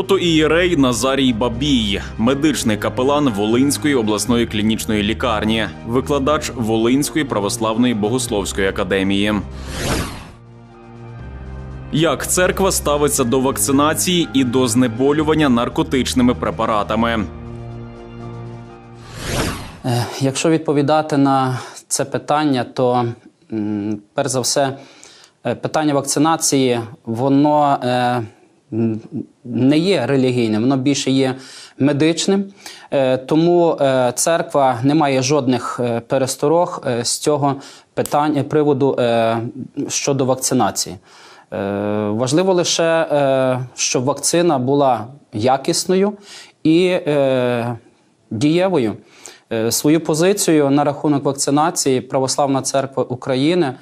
Протоієрей Назарій Бабій, медичний капелан Волинської обласної клінічної лікарні, викладач Волинської православної богословської академії. Як церква ставиться до вакцинації і до знеболювання наркотичними препаратами? Е, Якщо відповідати на це питання, то перш за все, е, питання вакцинації, воно е, не є релігійним, воно більше є медичним. Е, Тому е, церква не має жодних е, пересторог з цього питання приводу щодо вакцинації. Важливо лише, щоб вакцина була якісною і дієвою. Свою позицію на рахунок вакцинації Православна церква України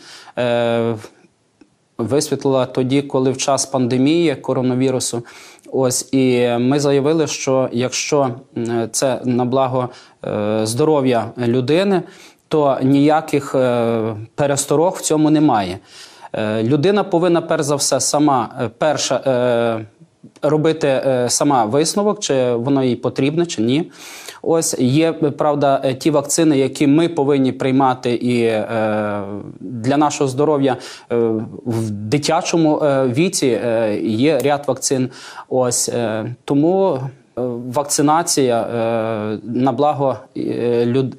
висвітлила тоді, коли в час пандемії коронавірусу. Ось і ми заявили, що якщо це на благо е, здоров'я людини, то ніяких е, пересторог в цьому немає. Е, Людина повинна перш за все сама перша робити е, сама висновок, чи воно їй потрібне, чи ні. Ось є правда е, ті вакцини, які ми повинні приймати і е, для нашого здоров'я в дитячому віці є ряд вакцин. Ось тому. Вакцинація на благо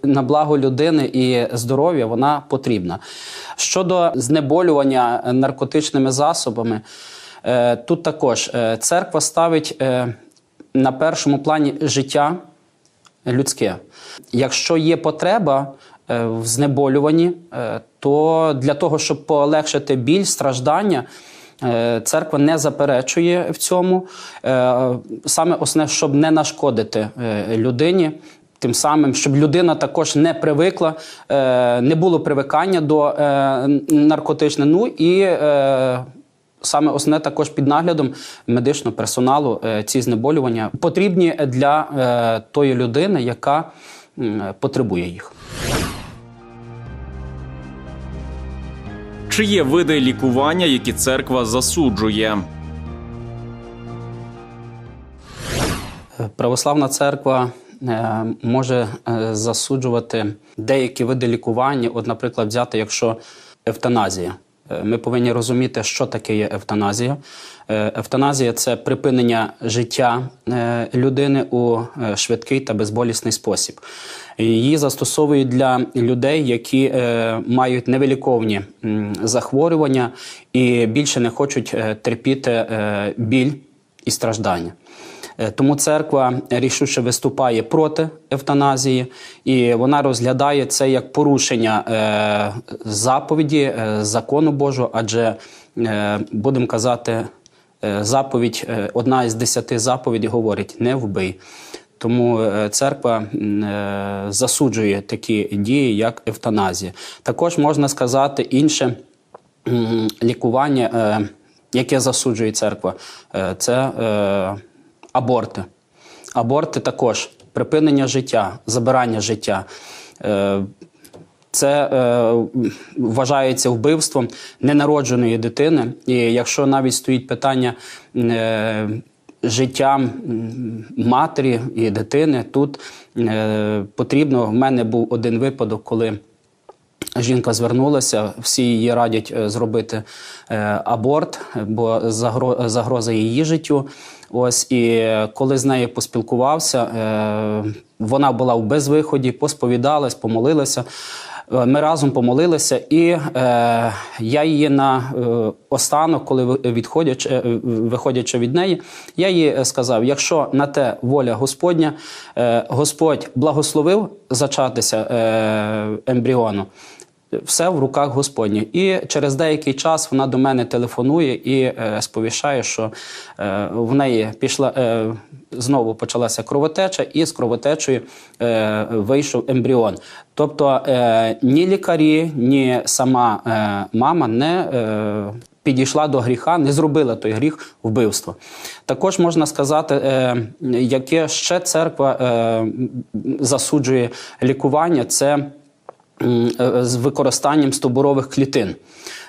на благо людини і здоров'я вона потрібна. Щодо знеболювання наркотичними засобами, тут також е, церква ставить е, на першому плані життя людське. Якщо є потреба е, в знеболюванні, е, то для того, щоб полегшити біль, страждання, е, церква не заперечує в цьому. Е, Саме основне, щоб не нашкодити е, людині. Тим самим, щоб людина також не привикла, е, не було привикання до е, наркотичних. Ну і е, саме основне також під наглядом медичного персоналу е, ці знеболювання потрібні для е, тої людини, яка потребує їх. Чи є види лікування, які церква засуджує? Православна церква е, може засуджувати деякі види лікування. От, наприклад, взяти, якщо евтаназія. Е, Ми повинні розуміти, що таке є евтаназія. Е, Евтаназія це припинення життя е, людини у швидкий та безболісний спосіб. Її застосовують для людей, які мають невиліковні захворювання і більше не хочуть терпіти біль і страждання. Е, Тому церква рішуче виступає проти евтаназії, і вона розглядає це як порушення е, заповіді е, закону Божого, адже будемо казати, заповідь, одна із десяти заповідей говорить: не вбий. Тому церква засуджує такі дії, як евтаназія. Також можна сказати інше лікування, яке засуджує церква, це аборти. Аборти також припинення життя, забирання життя. Е, Це е, вважається вбивством ненародженої дитини. І якщо навіть стоїть питання е, життя матері і дитини, тут е, потрібно. В мене був один випадок, коли Жінка звернулася, всі її радять е, зробити е, аборт, бо загроза її життю. Ось і коли з нею поспілкувався, е, вона була в безвиході, посповідалась, помолилася. Е, Ми разом помолилися, і е, я її на е, останок, коли відходячи, е, виходячи від неї, я їй е, сказав: якщо на те воля Господня, е, Господь благословив зачатися е, ембріону. Все в руках Господніх. І через деякий час вона до мене телефонує і е, сповіщає, що е, в неї пішла е, знову почалася кровотеча, і з кровотечею е, вийшов ембріон. Тобто е, ні лікарі, ні сама е, мама не е, підійшла до гріха, не зробила той гріх вбивства. Також можна сказати, е, яке ще церква е, засуджує лікування, це з використанням стобурових клітин.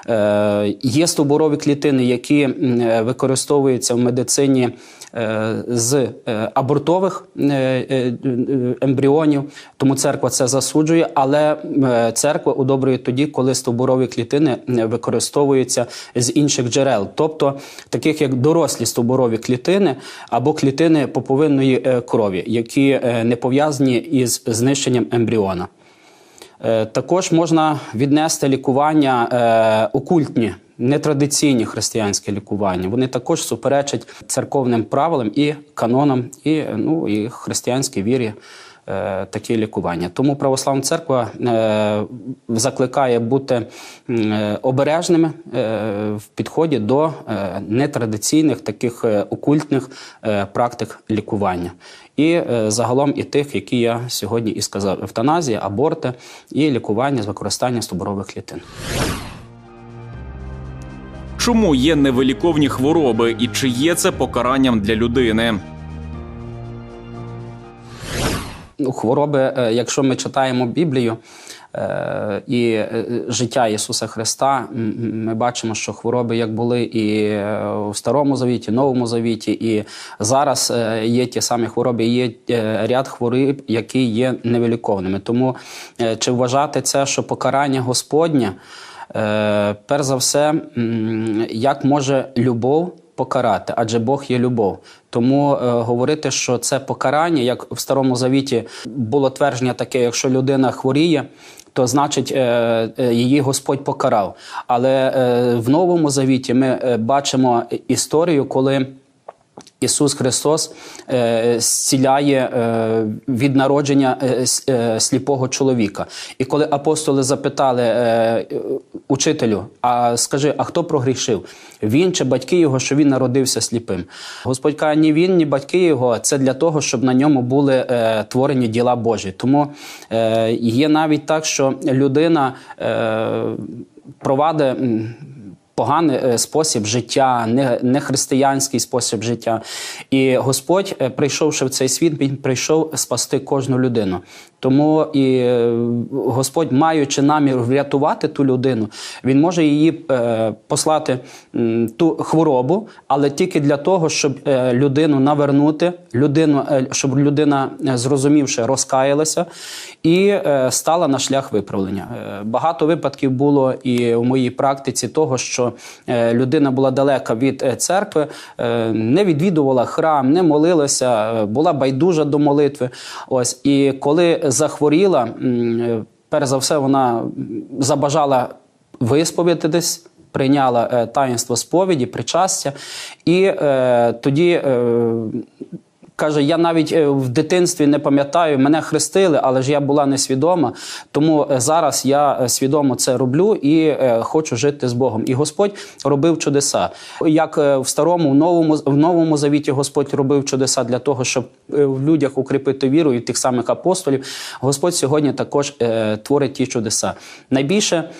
Е, Є стобурові клітини, які е, використовуються в медицині е, з е, абортових е, е, е, ембріонів, тому церква це засуджує, але е, церква удобрює тоді, коли стовбурові клітини е, використовуються з інших джерел, тобто таких як дорослі стовбурові клітини або клітини поповинної е, крові, які е, не пов'язані із знищенням ембріона. Е, Також можна віднести лікування е, окультні, нетрадиційні християнські лікування. Вони також суперечать церковним правилам і канонам, і, ну, і християнській вірі. Е, Такі лікування. Тому православна церква е, закликає бути е, обережними в підході до нетрадиційних таких окультних практик лікування. І загалом і тих, які я сьогодні і сказав: евтаназія, аборти і лікування з використанням стовбурових клітин. Чому є невиліковні хвороби і чи є це покаранням для людини? Хвороби, е, якщо ми читаємо Біблію е, і е, життя Ісуса Христа, ми бачимо, що хвороби як були і в Старому Завіті, Новому Завіті, і зараз є ті самі хвороби, є ряд хвороб, які є невиліковними. Тому чи вважати це, що покарання Господнє, перш за все, як може любов покарати, адже Бог є любов. Тому е, говорити, що це покарання, як в Старому Завіті було твердження таке, якщо людина хворіє. То значить, е, е, її Господь покарав. Але е, в Новому Завіті ми е, бачимо історію, коли Ісус Христос е, зціляє е, від народження е, сліпого чоловіка. І коли апостоли запитали учителю, а скажи, а хто прогрішив? Він чи батьки його, що він народився сліпим? Господь каже, ні він, ні батьки його. Це для того, щоб на ньому були творені діла Божі. Тому є навіть так, що людина провадить. Поганий е, спосіб життя, не християнський спосіб життя. І Господь, е, прийшовши в цей світ, він прийшов спасти кожну людину. Тому і е, Господь, маючи намір врятувати ту людину, він може її е, послати ту хворобу, але тільки для того, щоб е, людину навернути, людину, щоб людина, зрозумівши, розкаялася і стала на шлях виправлення. Багато випадків було і в моїй практиці того, що людина була далека від церкви, не відвідувала храм, не молилася, була байдужа до молитви. Ось і коли захворіла, перш за все, вона забажала висповідатись. Прийняла е, таїнство сповіді, причастя, і е, тоді е, Каже, я навіть е, в дитинстві не пам'ятаю, мене хрестили, але ж я була несвідома. Тому е, зараз я е, свідомо це роблю і хочу жити з Богом. І Господь робив чудеса. Як в старому, в новому в новому завіті Господь робив чудеса для того, щоб в людях укріпити віру і тих самих апостолів. Господь сьогодні також творить ті чудеса. Найбільше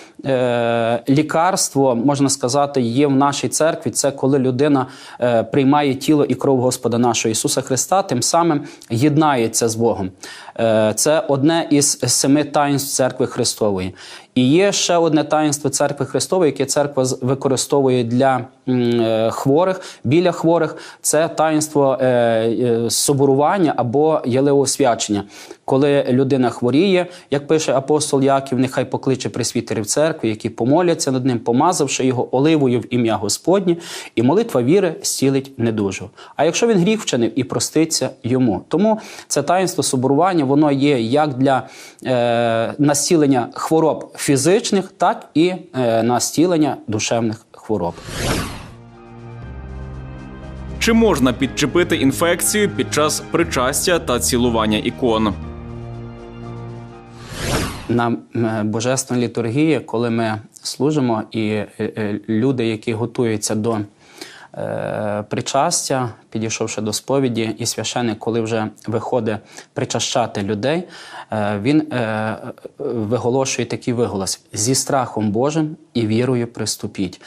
лікарство можна сказати є в нашій церкві. Це коли людина приймає тіло і кров Господа нашого Ісуса Христа, тим самим єднається з Богом. Е, Це одне із семи таїнств церкви Христової. І є ще одне таїнство церкви Христової, яке церква використовує для е, хворих, біля хворих. Це таїнство е, соборування або єлеосвячення. Коли людина хворіє, як пише апостол Яків, нехай покличе присвітерів церкви, які помоляться над ним, помазавши його оливою в ім'я Господнє, і молитва віри зцілить недужу. А якщо він гріх вчинив і проститься йому. Тому це таїнство соборування, воно є як для е, настілення хвороб фізичних, так і е, на зцілення душевних хвороб. Чи можна підчепити інфекцію під час причастя та цілування ікон? на божественній літургії, коли ми служимо, і е, е, люди, які готуються до причастя, підійшовши до сповіді, і священик, коли вже виходить причащати людей, е, він е, виголошує такий виголос: зі страхом Божим і вірою приступіть.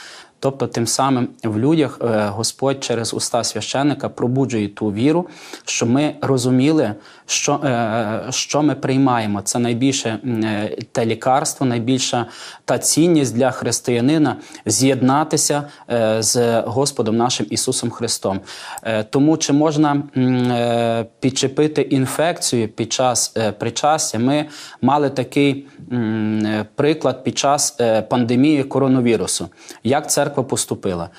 Тобто, тим самим в людях е, Господь через уста священника пробуджує ту віру, що ми розуміли, що, е, що ми приймаємо. Це найбільше е, те лікарство, найбільша та цінність для християнина з'єднатися з Господом нашим Ісусом Христом. Тому чи можна підчепити інфекцію під час причастя? Ми мали такий приклад під час пандемії коронавірусу. Як церква поступила?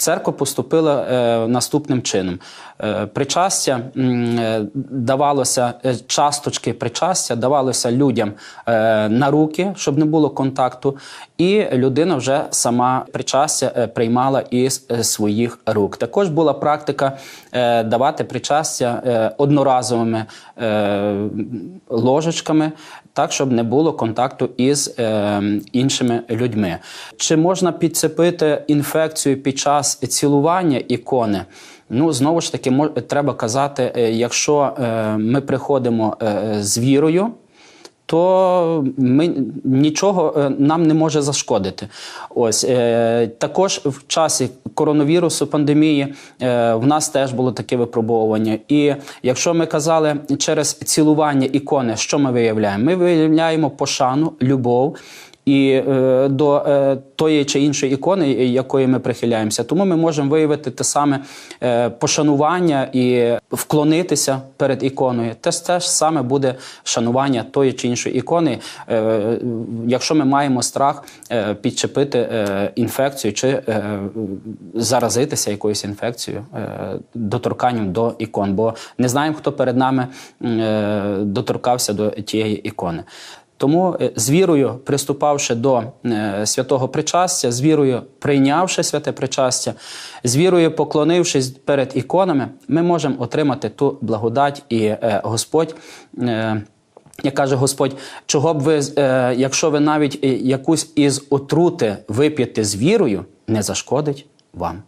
Церква поступила е, наступним чином. Е, Причастя е, давалося е, часточки причастя, давалося людям е, на руки, щоб не було контакту, і людина вже сама причастя е, приймала із своїх рук. Також була практика давати причастя одноразовими ложечками, так щоб не було контакту із іншими людьми. Чи можна підцепити інфекцію під час цілування ікони? Ну, знову ж таки, треба казати, е, якщо е, ми приходимо е, з вірою, то ми нічого нам не може зашкодити. Ось також в часі коронавірусу пандемії в нас теж було таке випробовування. І якщо ми казали через цілування ікони, що ми виявляємо? Ми виявляємо пошану, любов. І е, до е, тої чи іншої ікони, якої ми прихиляємося, тому ми можемо виявити те саме е, пошанування і вклонитися перед іконою. Те ж те ж саме буде шанування тої чи іншої ікони, е, якщо ми маємо страх е, підчепити е, інфекцію чи е, заразитися якоюсь інфекцією, е, доторканням до ікон, бо не знаємо, хто перед нами е, доторкався до тієї ікони. Тому е, з вірою, приступавши до е, святого причастя, з вірою прийнявши святе причастя, з вірою поклонившись перед іконами, ми можемо отримати ту благодать, і е, Господь. Як каже Господь, чого б ви, якщо ви навіть якусь із отрути вип'єте з вірою, не зашкодить вам.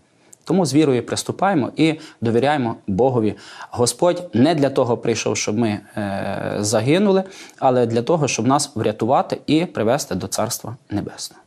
Тому з вірою приступаємо і довіряємо Богові. Господь не для того прийшов, щоб ми е, загинули, але для того, щоб нас врятувати і привести до Царства Небесного.